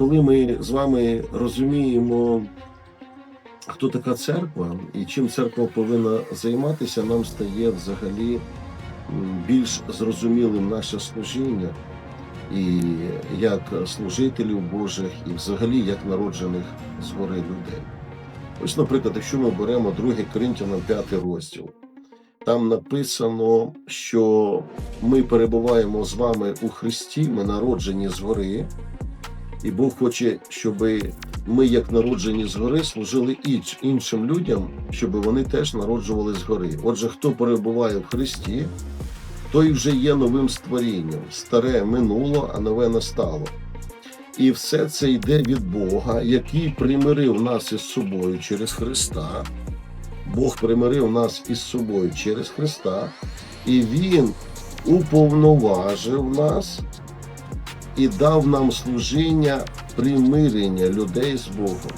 коли ми з вами розуміємо, хто така церква і чим церква повинна займатися, нам стає взагалі більш зрозумілим наше служіння і як служителів Божих, і взагалі як народжених згори людей. Ось, наприклад, якщо ми беремо 2 Коринтянам 5 розділ, там написано, що ми перебуваємо з вами у Христі, ми народжені згори, і Бог хоче, щоб ми, як народжені згори, служили іншим людям, щоб вони теж народжували згори. Отже, хто перебуває в Христі, той вже є новим створінням. Старе минуло, а нове настало. І все це йде від Бога, який примирив нас із собою через Христа. Бог примирив нас із собою через Христа, і Він уповноважив нас і дав нам служіння примирення людей з Богом.